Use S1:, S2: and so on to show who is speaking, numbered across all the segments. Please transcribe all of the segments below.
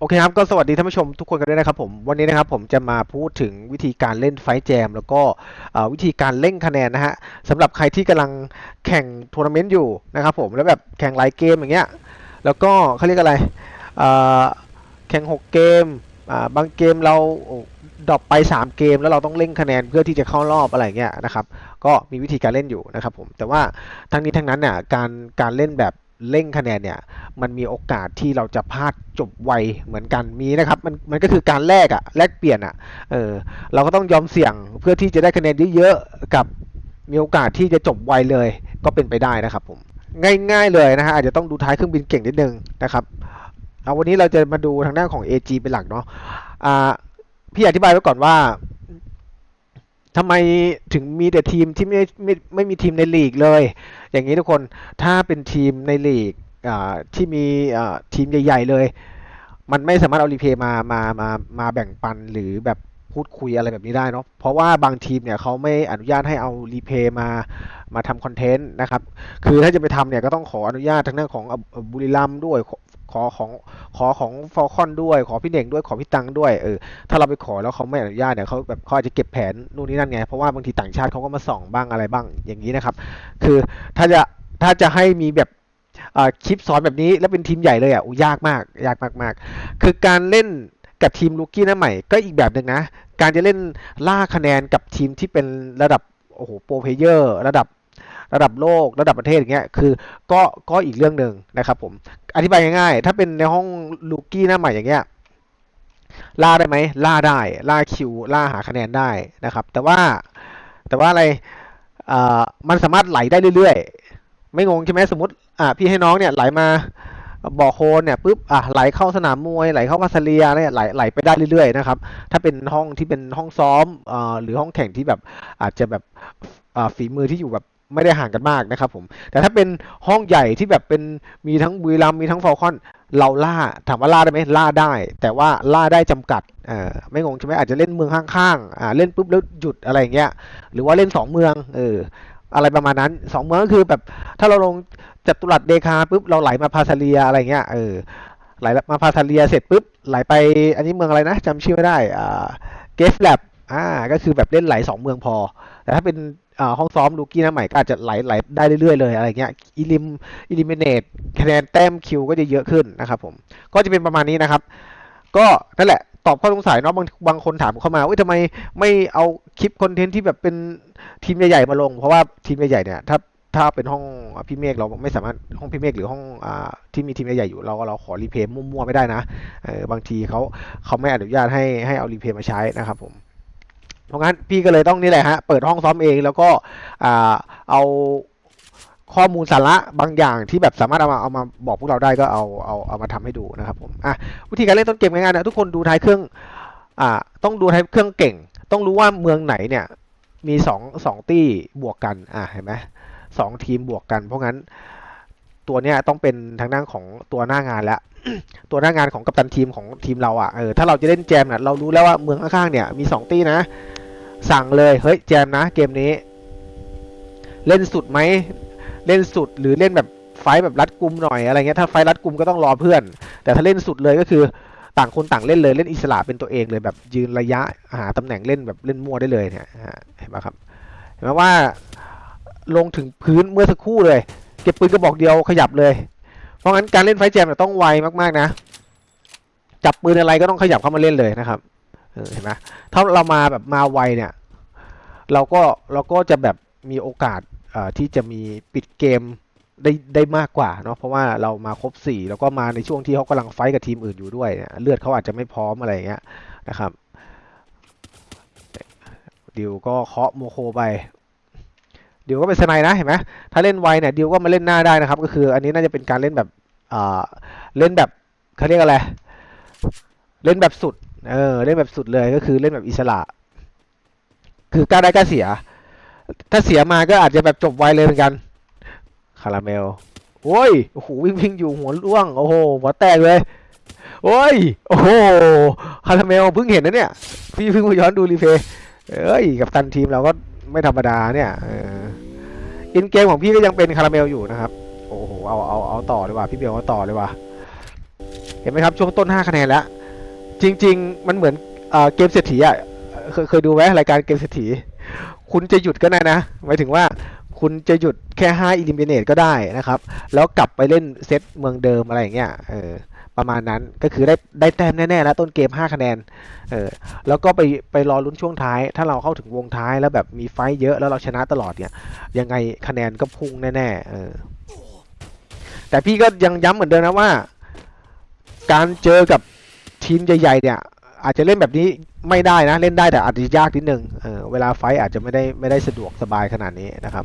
S1: โอเคครับก็สวัสดีท่านผู้ชมทุกคนกันด้วยนะครับผมวันนี้นะครับผมจะมาพูดถึงวิธีการเล่นไฟแจม แล้วก็วิธีการเล่นคะแนนนะฮะสำหรับใครที่กำลังแข่งทัวร์นาเมนต์อยู่นะครับผมแล้วแบบแข่งหลายเกมอย่างเงี้ยแล้วก็เขาเรียกอะไรแข่ง 6 เกมบางเกมเราดรอปไป 3 เกม แล้วเราต้องเล่นคะแนนเพื่อที่จะเข้ารอบอะไรเงี้ยนะครับก็มีวิธีการเล่นอยู่นะครับผมแต่ว่าทั้งนี้ทั้งนั้นเนี่ยการการเล่นแบบ เล่งคะแนนเนี่ยมันมีโอกาสที่เราจะพลาดจบไวเหมือนกันมีนะครับมันมันก็คือการแลกอะแลกเปลี่ยนอะเออเราก็ต้องยอมเสี่ยงเพื่อที่จะได้คะแนนเยอะๆกับมีโอกาสที่จะจบไวเลยก็เป็นไปได้นะครับผมง่ายๆเลยนะฮะอาจจะต้องดูท้ายเครื่องบินเก่งนิดนึงนะครับเอาวันนี้เราจะมาดูทางด้านของ AG เป็นหลักเนาะอ่าพี่อธิบายไว้ก่อนว่า ทำไมถึงมีแต่ทีมที่ไม่ไม่ไม่มีทีมในลีกเลย อย่างนี้ทุกคนถ้าเป็นทีมในลีกที่มีทีมใหญ่ๆเลย มันไม่สามารถเอารีเพย์มามามามาแบ่งปันหรือแบบพูดคุยอะไรแบบนี้ได้เนาะเพราะว่าบางทีมเนี่ยเขาไม่อนุญาตให้เอารีเพย์มามาทำคอนเทนต์นะครับ คือถ้าจะไปทำเนี่ยก็ต้องขออนุญาตทางด้านของบุรีรัมด้วย ขอของขอของฟอลคอนด้วยขอพี่เน่งด้วยขอพี่ตังด้วยเออถ้าเราไปขอแล้วเขาไม่อนุญาตเนี่ยเขาแบบเขาอาจจะเก็บแผนนู่นนี่นั่นไงเพราะว่าบางทีต่างชาติเขาก็มาส่องบ้างอะไรบ้างอย่างนี้นะครับ คือถ้าจะถ้าจะให้มีแบบคลิปสอนแบบนี้แล้วเป็นทีมใหญ่เลยอะอู้ยากมาก ยากมากๆ คือการเล่นกับทีมลูกี้หน้าใหม่ก็อีกแบบหนึ่งนะ การจะเล่นล่าคะแนนกับทีมที่เป็นระดับโอ้โหโปรเพเยอร์ระดับ ระดับโลกระดับประเทศอย่างเงี้ยคือก็ก็อีกเรื่องหนึ่งนะครับผมอธิบายง่ายๆ ถ้าเป็นในห้องลูกี้หน้าใหม่อย่างเงี้ยล่าได้ไหมล่าได้ล่าคิวล่าหาคะแนนได้นะครับ แต่ว่าแต่ว่าอะไรมันสามารถไหลได้เรื่อยๆ ไม่งงใช่ไหมสมมติอ่าพี่ให้น้องเนี่ยไหลมาบ่อโคลนเนี่ยปุ๊บอะไหลเข้าสนามมวยไหลเข้าพัสเรียเนี่ยไหลไหลไปได้เรื่อยๆนะครับถ้าเป็นห้องที่เป็นห้องซ้อมอ่หรือห้องแข่งที่แบบอาจจะแบบอ่าฝีมือที่อยู่แบบ ไม่ได้ห่างกันมากนะครับผมแต่ถ้าเป็นห้องใหญ่ที่แบบเป็นมีทั้งบุรีรัมมีทั้งฟอลคอนเราล่าถามว่าล่าได้ไหมล่าได้ แต่ว่าล่าได้จำกัดอ่าไม่งงใช่ไหมอาจจะเล่นเมืองข้างๆอ่าเล่นปุ๊บแล้วหยุดอะไรอย่างเงี้ยหรือว่าเล่นสองเมืองเอออะไรประมาณนั้นสองเมืองก็คือแบบถ้าเราลงจัตุรัสเดคาปุ๊บเราไหลมาพาซาเลียอะไรเงี้ยเออไหลมาพาซาเลียเสร็จปุ๊บไหลไปอันนี้เมืองอะไรนะจำชื่อไม่ได้อ่าเกฟแลบอ่าก็คือแบบเล่นไหลสองเมืองพอ แต่ถ้าเป็น ห้องซ้อมลูกี้นะใหม่ก็อาจจะไหลไหลได้เรื่อยๆเลยอะไรเงี้ยอิลิมอิลิมิเนตคะแนนแต้มคิวก็จะเยอะขึ้นนะครับผมก็จะเป็นประมาณนี้นะครับ ก็นั่นแหละตอบข้อสงสัยเนาะบางบางคนถามเข้ามาว่าทำไมไม่เอาคลิปคอนเทนต์ที่แบบเป็นทีมใหญ่ๆมาลง เพราะว่าทีมใหญ่ๆเนี่ยถ้าถ้าเป็นห้องพี่เมฆเราไม่สามารถห้องพี่เมฆหรือห้องอที่มีทีมใหญ่ๆอยู่เราเราขอรีเพย์มั่วๆไม่ได้นะเออบางทีเขาเขาไม่อนุญาตให้ให้เอารีเพย์มาใช้นะครับผม เพราะงั้นพี่ก็เลยต้องนี่แหละฮะเปิดห้องซ้อมเองแล้วก็เอาข้อมูลสาระบางอย่างที่แบบสามารถเอามาเอามาบอกพวกเราได้ก็เอาเอาเอามาทำให้ดูนะครับผมอะวิธีการเล่นต้นเกมง่ายๆนะทุกคนดูท้ายเครื่องอ่าต้องดูท้ายเครื่องเก่ง ต้องรู้ว่าเมืองไหนเนี่ยมีสองสองตี้บวกกันอะเห็นไหมสองทีมบวกกัน เพราะงั้นตัวเนี้ยต้องเป็นทางด้านของตัวหน้างานแล้วตัวหน้างานของกัปตันทีมของทีมเราอะเออถ้าเราจะเล่นแจมเนี่ยเรารู้แล้วว่าเมืองข้างๆเนี่ยมีสองตีนะ สั่งเลยเฮ้ยแจมนะเกมนี้ เล่นสุดไหมเล่นสุดหรือเล่นแบบไฟแบบรัดกุมหน่อยอะไรเงี้ยถ้าไฟรัดกุมก็ต้องรอเพื่อน แต่ถ้าเล่นสุดเลยก็คือต่างคนต่างเล่นเลยเล่นอิสระเป็นตัวเองเลยแบบยืนระยะหาตำแหน่งเล่นแบบเล่นมั่วได้เลยเนี่ยเห็นไหมครับเห็นไหมว่าลงถึงพื้นเมื่อสักครู่เลย เก็บปืนกระบอกเดียวขยับเลย เพราะงั้นการเล่นไฟแจมต้องไวมากๆนะ จับปืนอะไรก็ต้องขยับเข้ามาเล่นเลยนะครับ เห็นไหมถ้าเรามาแบบมาไวเนี่ยเราก็เราก็จะแบบมีโอกาสที่จะมีปิดเกมได้ได้มากกว่าเนาะเพราะว่าเรามาครบสี่แล้วก็มาในช่วงที่เขากำลังไฟกับทีมอื่นอยู่ด้วยเนี่ยเลือดเขาอาจจะไม่พร้อมอะไรอย่างเงี้ยนะครับดิวก็เคาะโมโคไปดิวก็เป็นสไนนะเห็นไหมถ้าเล่นไวเนี่ยดิวก็มาเล่นหน้าได้นะครับ ก็คืออันนี้น่าจะเป็นการเล่นแบบเล่นแบบเขาเรียกอะไร เล่นแบบสุด เออเล่นแบบสุดเลยก็คือเล่นแบบอิสระ คือกล้าได้กล้าเสีย ถ้าเสียมาก็อาจจะแบบจบไวเลยเหมือนกันคาราเมลโอ้ยโอ้โหวิ่งวิ่งอยู่หัวร่วงโอ้โหหัวแตกเลยโอ้ยโอ้โหคาราเมลเพิ่งเห็นนะเนี่ย พี่เพิ่งมาย้อนดูรีเพย์เอ้ยกับตันทีมเราก็ไม่ธรรมดาเนี่ยเอออินเกมของพี่ก็ยังเป็นคาราเมลอยู่นะครับโอ้โหเอาเอาเอาต่อเลยว่ะพี่เบลเอาต่อเลยว่ะเห็นไหมครับช่วงต้น 5 คะแนนแล้ว จริง ๆ มันเหมือนเกมเศรษฐีอะเคยเคยดูไหมรายการเกมเศรษฐี คุณจะหยุดก็ได้นะ หมายถึงว่าคุณจะหยุดแค่5 eliminate ก็ได้นะครับ แล้วกลับไปเล่นเซตเมืองเดิมอะไรอย่างเงี้ยเออประมาณนั้นก็คือได้ได้แต้มแน่ๆแล้วต้นเกม 5 คะแนนเออแล้วก็ไปไปรอลุ้นช่วงท้าย ถ้าเราเข้าถึงวงท้ายแล้วแบบมีไฟเยอะแล้วเราชนะตลอดเนี่ย ยังไงคะแนนก็พุ่งแน่ๆเออแต่พี่ก็ยังย้ำเหมือนเดิมนะว่า การเจอกับ ทีมใหญ่ๆเนี่ยอาจจะเล่นแบบนี้ไม่ได้นะ เล่นได้แต่อาจจะยากนิดนึงเออเวลาไฟอาจจะไม่ได้ไม่ได้สะดวกสบายขนาดนี้นะครับ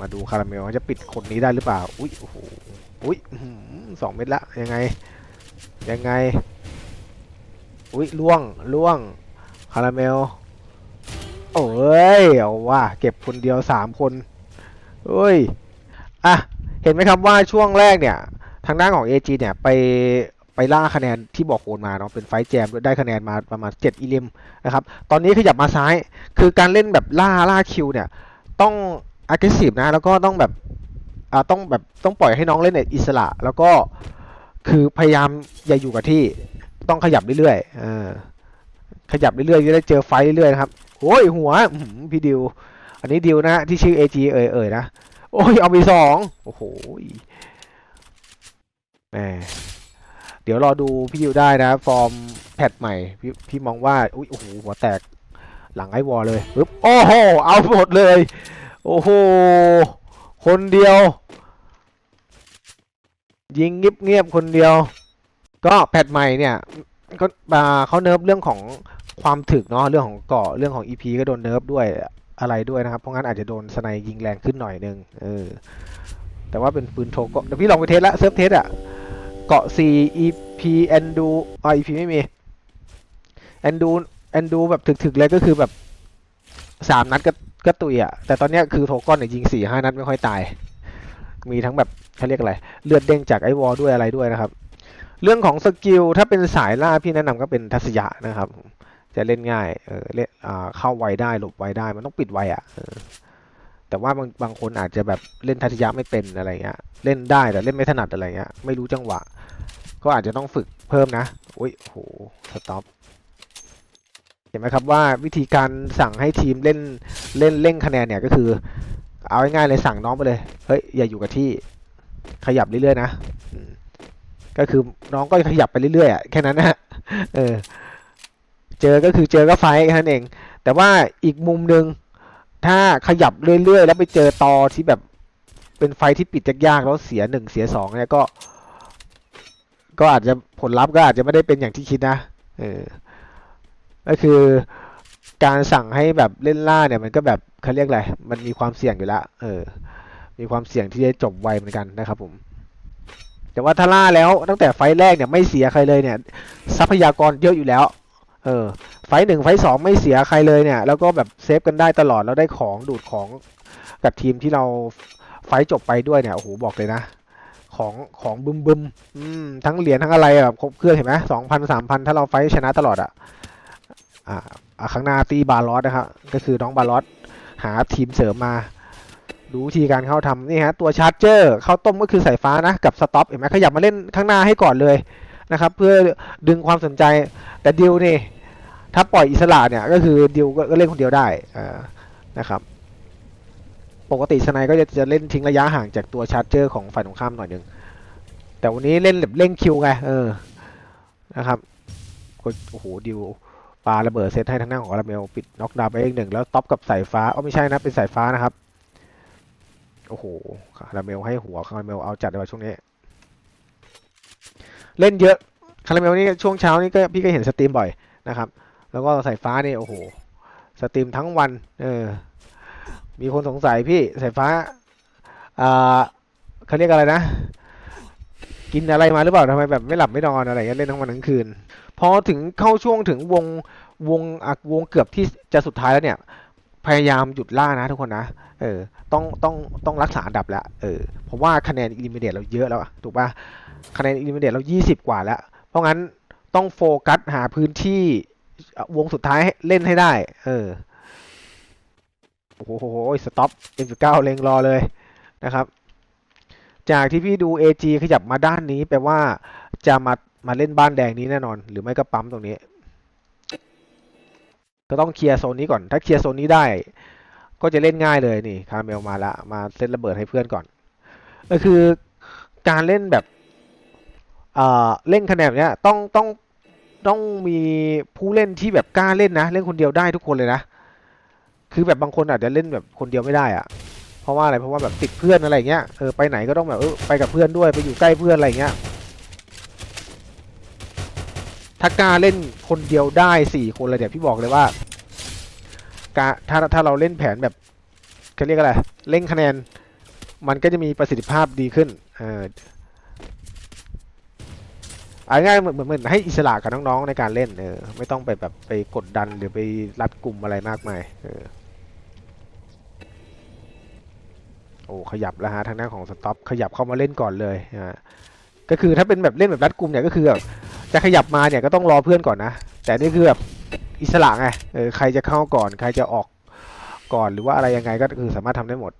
S1: มาดูคาราเมลว่าจะปิดคนนี้ได้หรือเปล่า อุ้ยโอ้โหอุ้ยสองเม็ดละยังไง ยังไง อุ้ยล่วงล่วงคาราเมลโอ้ยเอาว่าเก็บคนเดียวสามคนเอ้ยอะเห็นไหมครับว่าช่วงแรกเนี่ย ทางด้านของ AG เนี่ยไปไปล่าคะแนนที่บอกโอนมาเนาะเป็นไฟแจมได้คะแนนมาประมาณ7อีลิมนะครับตอนนี้ขยับมาซ้ายคือการเล่นแบบล่าล่าคิวเนี่ยต้อง aggressive นะแล้วก็ต้องแบบอ่าต้องแบบต้องปล่อยให้น้องเล่นในอิสระ แล้วก็คือพยายามอย่าอยู่กับที่ต้องขยับเรื่อยๆขยับเรื่อยๆจะได้เจอไฟเรื่อยๆนะครับโอ้ยหัวพี่ดิว อันนี้ดิวนะที่ชื่อ AG เอ่ยๆนะโอ้ยเอาไปสองโอ้โห แหมเดี๋ยวรอดูพี่ดิวได้นะ ฟอร์มแพทใหม่ พี่พี่มองว่าอุ้ยโอ้โหหัวแตกหลังไอวอลเลยปึ๊บโอ้โหเอาหมดเลย โอ้โห คนเดียว ยิงเงียบๆคนเดียว ก็แพทใหม่เนี่ยก็อ่าเขาเนิร์ฟเรื่องของความถึกเนาะเรื่องของเกาะเรื่องของ EP ก็โดนเนิร์ฟด้วยอะไรด้วยนะครับ เพราะงั้นอาจจะโดนสไนยิงแรงขึ้นหน่อยนึงเออแต่ว่าเป็นปืนโทก็เดี๋ยวพี่ลองไปเทสละเซิร์ฟเทสอะ เกาะ C EP แอนดูอ่า EP ไม่มีแอนดูแอนดูแบบถึกๆเลยก็คือแบบสามนัดก็ก็ตุยอะแต่ตอนเนี้ยคือโทก้อนเนี่ยยิงสี่ห้านัดไม่ค่อยตาย มีทั้งแบบเขาเรียกอะไร เลือดเด้งจากไอวอลด้วยอะไรด้วยนะครับ เรื่องของสกิลถ้าเป็นสายล่าพี่แนะนำก็เป็นทัศยะนะครับ จะเล่นง่าย เออเล่นอ่าเข้าไวได้หลบไวได้มันต้องปิดไวอะ แต่ว่าบางบางคนอาจจะแบบเล่นทัศยะไม่เป็นอะไรเงี้ย เล่นได้แต่เล่นไม่ถนัดอะไรเงี้ย ไม่รู้จังหวะ ก็อาจจะต้องฝึกเพิ่มนะอุ้ยโหสต็อปเห็นไหมครับว่าวิธีการสั่งให้ทีมเล่นเล่นเล่งคะแนนเนี่ยก็คือ เอาง่ายๆเลยสั่งน้องไปเลยเฮ้ยอย่าอยู่กับที่ขยับเรื่อยๆนะก็คือน้องก็ขยับไปเรื่อยๆอะแค่นั้นนะเออเจอก็คือเจอก็ไฟท์แค่นั้นเอง แต่ว่าอีกมุมหนึ่ง ถ้าขยับเรื่อยๆ แล้วไปเจอตอที่แบบเป็นไฟที่ปิดยากๆแล้วเสียหนึ่งเสียสองเนี่ยก็ ก็อาจจะผลลัพธ์ก็อาจจะไม่ได้เป็นอย่างที่คิดนะเออก็คือการสั่งให้แบบเล่นล่าเนี่ยมันก็แบบเขาเรียกอะไร มันมีความเสี่ยงอยู่แล้วเออ มีความเสี่ยงที่จะจบไวเหมือนกันนะครับผม แต่ว่าถ้าล่าแล้วตั้งแต่ไฟแรกเนี่ยไม่เสียใครเลยเนี่ย ทรัพยากรเยอะอยู่แล้ว เออ ไฟหนึ่งไฟสองไม่เสียใครเลยเนี่ย แล้วก็แบบเซฟกันได้ตลอด แล้วได้ของดูดของกับทีมที่เราไฟจบไปด้วยเนี่ย โอ้โห บอกเลยนะ ของของบึมบึมอืม ทั้งเหรียญทั้งอะไรแบบครบเครื่องเห็นไหมสองพันสามพันถ้าเราไฟชนะตลอดอะอ่าอะข้างหน้าตีบาลอสนะครับ ก็คือน้องบาลอสหาทีมเสริมมาดูวิธีการเข้าทำนี่ฮะ ตัวชาร์จเจอร์เข้าต้มก็คือสายฟ้านะ กับสต็อปเห็นไหมขยับมาเล่นข้างหน้าให้ก่อนเลย นะครับ เพื่อดึงความสนใจแต่ดิวนี่ถ้าปล่อยอิสระเนี่ยก็คือดิวก็ก็เล่นคนเดียวได้นะครับ ปกติสไนก็จะจะเล่นทิ้งระยะห่างจากตัวชาร์จเจอร์ของฝ่ายตรงข้ามหน่อยนึงแต่วันนี้เล่นแบบเร่งคิวไงเออนะครับโอ้โหดิวปาระเบิดเซตให้ทางหน้าของอาราเมลปิดน็อกดาวน์ไปเองหนึ่งแล้วท็อปกับสายฟ้าอ๋อไม่ใช่นะเป็นสายฟ้านะครับโอ้โหคาราเมลให้หัวคาราเมลเอาจัดเลยว่ะช่วงนี้ เล่นเยอะคาราเมลนี่ช่วงเช้านี่ก็พี่ก็เห็นสตรีมบ่อยนะครับ แล้วก็สายฟ้านี่โอ้โหสตรีมทั้งวัน เออ มีคนสงสัยพี่สายฟ้าอ่าเขาเรียกอะไรนะ กินอะไรมาหรือเปล่าทำไมแบบไม่หลับไม่นอนอะไรเงี้ยเล่นทั้งวันทั้งคืนพอถึงเข้าช่วงถึงวงวงอะวงเกือบที่จะสุดท้ายแล้วเนี่ย พยายามหยุดล่านะทุกคนนะ เออ ต้องต้องต้องรักษาอันดับแล้วเออ เพราะว่าคะแนนอิลิมิเนตเราเยอะแล้วถูกปะคะแนนอิลิมิเนตเรา 20 กว่าแล้ว เพราะงั้นต้องโฟกัสหาพื้นที่วงสุดท้ายเล่นให้ได้ เออ โอ้โห สต็อป M19 เล็งรอเลยนะครับ จากที่พี่ดู AG ขยับมาด้านนี้แปลว่าจะมามาเล่นบ้านแดงนี้แน่นอน หรือไม่ก็ปั๊มตรงนี้ ก็ต้องเคลียร์โซนนี้ก่อน ถ้าเคลียร์โซนนี้ได้ ก็จะเล่นง่ายเลยนี่คาราเมลมาละ มาเซตระเบิดให้เพื่อนก่อนก็คือการเล่นแบบเอ่อเล่นคะแนนเนี้ยต้องต้องต้องมีผู้เล่นที่แบบกล้าเล่นนะ เล่นคนเดียวได้ทุกคนเลยนะ คือแบบบางคนอาจจะเล่นแบบคนเดียวไม่ได้อะเพราะว่าอะไรเพราะว่าแบบติดเพื่อนอะไรเงี้ยเออไปไหนก็ต้องแบบเออไปกับเพื่อนด้วยไปอยู่ใกล้เพื่อนอะไรเงี้ย ถ้ากล้าเล่นคนเดียวได้สี่คนเลยเนี่ยวพี่บอกเลยว่าการถ้าถ้าเราเล่นแผนแบบเขาเรียกอะไรเล่นคะแนน มันก็จะมีประสิทธิภาพดีขึ้นออเอาง่ายเหมือนเหมือนเหมือนให้อิสระกับน้องๆในการเล่นเออไม่ต้องไปแบบไปกดดันหรือไปรัดกลุ่มอะไรมากมายเออโอ้ขยับแล้วฮะทางด้านของสต็อปขยับเข้ามาเล่นก่อนเลยนะฮะก็คือถ้าเป็นแบบเล่นแบบรัดกลุ่มเนี่ยก็คือแบบ จะขยับมาเนี่ยก็ต้องรอเพื่อนก่อนนะ แต่นี่คือแบบอิสระไงเออใครจะเข้าก่อน ใครจะออกก่อนหรือว่าอะไรยังไงก็คือสามารถทำได้หมด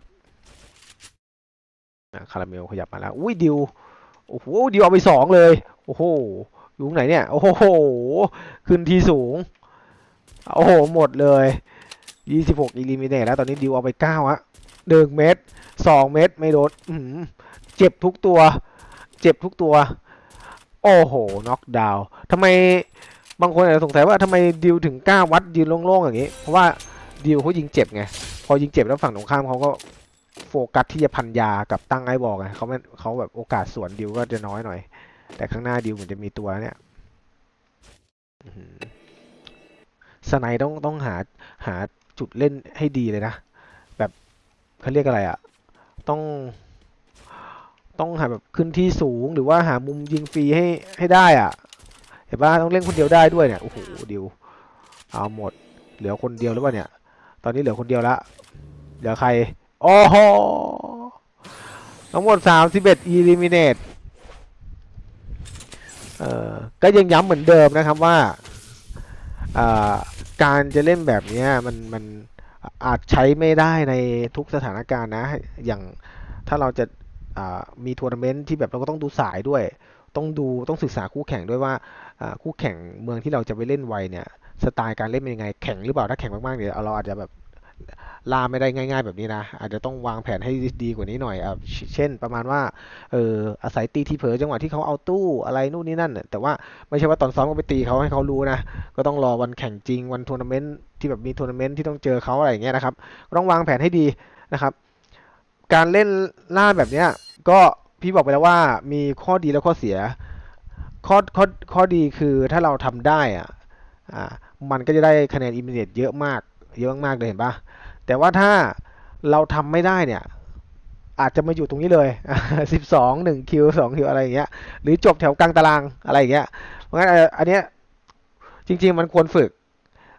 S1: อะคาราเมลขยับมาแล้ว อุ้ยดิวโอ้โหดิวเอาไปสองเลยโอ้โหอยู่ตรงไหนเนี่ย โอ้โหขึ้นที่สูงโอ้โหหมดเลยยี่สิบหกอิลิมิเนตแล้วตอนนี้ดิวเอาไปเก้าอะหนึ่งเม็ดสองเม็ดไม่โดนเจ็บทุกตัว เจ็บทุกตัว โอ้โห น็อกดาวน์ทำไมบางคนอาจจะสงสัยว่าทำไมดิวถึงกล้าวัดยืนโล่งๆอย่างนี้ เพราะว่าดิวเขายิงเจ็บไง พอยิงเจ็บแล้วฝั่งตรงข้ามเขาก็โฟกัสที่จะพันยากับตั้งไอ้บอกไงเขาไม่เขาแบบโอกาสสวนดิวก็จะน้อยหน่อย แต่ข้างหน้าดิวเหมือนจะมีตัวเนี่ยสไนด์ต้องต้องหาหาจุดเล่นให้ดีเลยนะ แบบเขาเรียกอะไรอะต้อง ต้องหาแบบขึ้นที่สูงหรือว่าหามุมยิงฟรีให้ให้ได้อะ เห็นป่ะต้องเล่นคนเดียวได้ด้วยเนี่ยโอ้โหดิวเอาหมด เหลือคนเดียวหรือเปล่าเนี่ย ตอนนี้เหลือคนเดียวละเหลือใครโอ้โหทั้งหมด31 eliminate เอ่อก็ยังย้ำเหมือนเดิมนะครับว่าการจะเล่นแบบนี้มันมันอาจใช้ไม่ได้ในทุกสถานการณ์นะ อย่างถ้าเราจะ มีทัวร์นาเมนต์ที่แบบเราก็ต้องดูสายด้วย ต้องดูต้องศึกษาคู่แข่งด้วยว่าคู่แข่งเมืองที่เราจะไปเล่นไวเนี่ยสไตล์การเล่นเป็นยังไงแข็งหรือเปล่าถ้าแข็งมากๆเนี่ยเราอาจจะแบบล่าไม่ได้ง่าย ๆ แบบนี้นะ อาจจะต้องวางแผนให้ดีกว่านี้หน่อยอ่าเช่น ประมาณว่าเอออาศัยตีที่เผลอจังหวะที่เขาเอาตู้อะไรนู่นนี่นั่น แต่ว่าไม่ใช่ว่าตอนซ้อมก็ไปตีเขาให้เขารู้นะ ก็ต้องรอวันแข่งจริงวันทัวร์นาเมนต์ที่แบบมีทัวร์นาเมนต์ที่ต้องเจอเขาอะไรอย่างเงี้ยนะครับก็ต้องวางแผนให้ดีนะครับ การเล่นล่าแบบเนี้ยก็พี่บอกไปแล้วว่ามีข้อดีและข้อเสีย ข้อข้อข้อดีคือถ้าเราทำได้อะอ่ามันก็จะได้คะแนนอิมเมจเยอะมาก เยอะมากเลยเห็นปะแต่ว่าถ้าเราทำไม่ได้เนี่ย อาจจะมาอยู่ตรงนี้เลยสิบสองหนึ่งคิวสองคิวอะไรอย่างเงี้ย หรือจบแถวกลางตารางอะไรอย่างเงี้ย เพราะงั้นอันเนี้ยจริง ๆ มันควรฝึก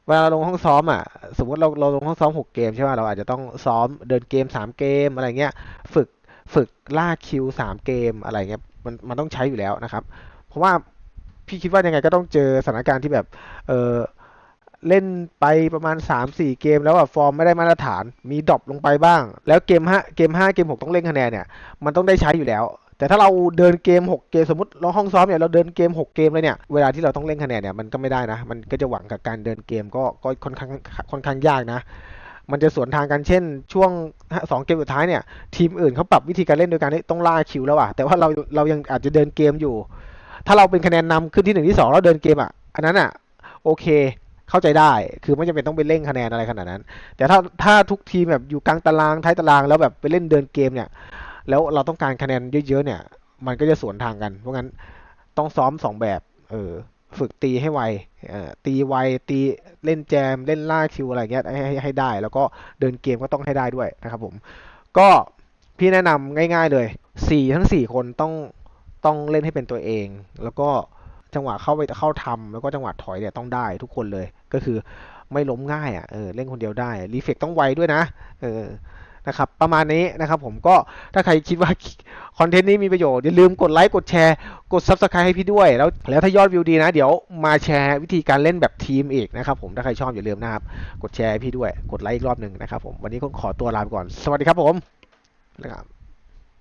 S1: เวลาเราลงห้องซ้อมอะ สมมติเราเราลงห้องซ้อมหกเกมใช่ไหมเราอาจจะต้องซ้อมเดินเกมสามเกมอะไรเงี้ย ฝึกฝึกล่าคิวสามเกมอะไรเงี้ยมันมันต้องใช้อยู่แล้วนะครับ เพราะว่าพี่คิดว่ายังไงก็ต้องเจอสถานการณ์ที่แบบเออเล่นไปประมาณ 3-4 เกมแล้วอะฟอร์มไม่ได้มาตรฐานมีดรอปลงไปบ้าง แล้วเกมห้าเกมห้าเกมหกต้องเล่นคะแนนเนี่ย มันต้องได้ใช้อยู่แล้ว แต่ถ้าเราเดินเกม 6 เกมสมมติเราห้องซ้อมเนี่ยเราเดินเกม 6 เกมเลยเนี่ยเวลาที่เราต้องเล่นคะแนนเนี่ยมันก็ไม่ได้นะ มันก็จะหวังกับการเดินเกมก็ก็ค่อนข้างค่อนข้างยากนะ มันจะสวนทางกันเช่น ช่วงสองเกมสุดท้ายเนี่ยทีมอื่นเขาปรับวิธีการเล่นโดยการที่ต้องล่าคิวแล้วอะแต่ว่าเราเรายังอาจจะเดินเกมอยู่ ถ้าเราเป็นคะแนนนำขึ้นที่หนึ่งที่สองแล้วเดินเกมอะอันนั้นอะโอเคเข้าใจได้ คือไม่จำเป็นต้องไปเร่งคะแนนอะไรขนาดนั้น แต่ถ้าถ้าทุกทีมแบบอยู่กลางตารางท้ายตารางแล้วแบบไปเล่นเดินเกมเนี่ย แล้วเราต้องการคะแนนเยอะๆเนี่ย มันก็จะสวนทางกัน เพราะงั้นต้องซ้อมสองแบบ เออ ฝึกตีให้ไวตีไว ตีเล่นแจม เล่นล่าคิวอะไรเงี้ยให้ให้ให้ได้ แล้วก็เดินเกมก็ต้องให้ได้ด้วยนะครับผม ก็พี่แนะนำง่ายๆเลยสี่ทั้งสี่คนต้องต้องเล่นให้เป็นตัวเอง แล้วก็จังหวะเข้าไปเข้าทำแล้วก็จังหวะถอยเนี่ยต้องได้ทุกคนเลย ก็คือไม่ล้มง่ายอะ เออ เล่นคนเดียวได้ รีเฟกต้องไวด้วยนะ เออ นะครับประมาณนี้นะครับผมก็ถ้าใครคิดว่าคอนเทนต์นี้มีประโยชน์อย่าลืมกดไลค์กดแชร์กด Subscribe ให้พี่ด้วย แล้วแล้วถ้ายอดวิวดีนะ เดี๋ยวมาแชร์วิธีการเล่นแบบทีมอีกนะครับผมถ้าใครชอบอย่าลืมนะครับกดแชร์พี่ด้วยกดไลค์อีกรอบหนึ่งนะครับผมวันนี้ก็ขอตัวลาไปก่อน สวัสดีครับผมนะครับ